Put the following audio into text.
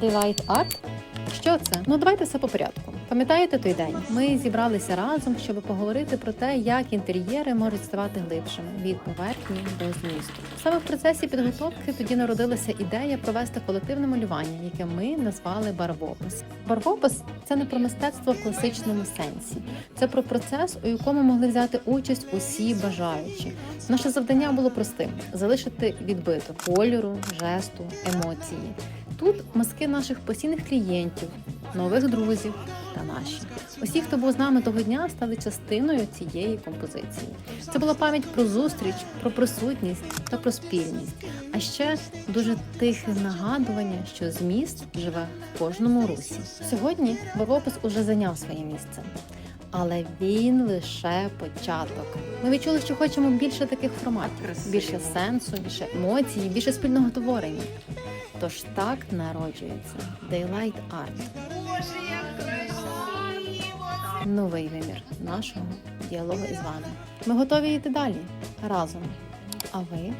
Delight Art. Що це? Ну давайте все по порядку. Пам'ятаєте той день? Ми зібралися разом, щоб поговорити про те, як інтер'єри можуть ставати глибшими від поверхні до змісту. Саме в процесі підготовки тоді народилася ідея провести колективне малювання, яке ми назвали барвопис. Барвопис це не про мистецтво в класичному сенсі, це про процес, у якому могли взяти участь усі бажаючі. Наше завдання було простим: залишити відбиток кольору, жесту, емоції. Тут мазки наших постійних клієнтів, нових друзів та наші. Усі, хто був з нами того дня, стали частиною цієї композиції. Це була пам'ять про зустріч, про присутність та про спільність. А ще дуже тихе нагадування, що зміст живе в кожному русі. Сьогодні барвопис уже зайняв своє місце. Але він лише початок. Ми відчули, що хочемо більше таких форматів, більше сенсу, більше емоцій, більше спільного творення. Тож так народжується Daylight Art. Новий вимір нашого діалогу із вами. Ми готові йти далі разом. А ви?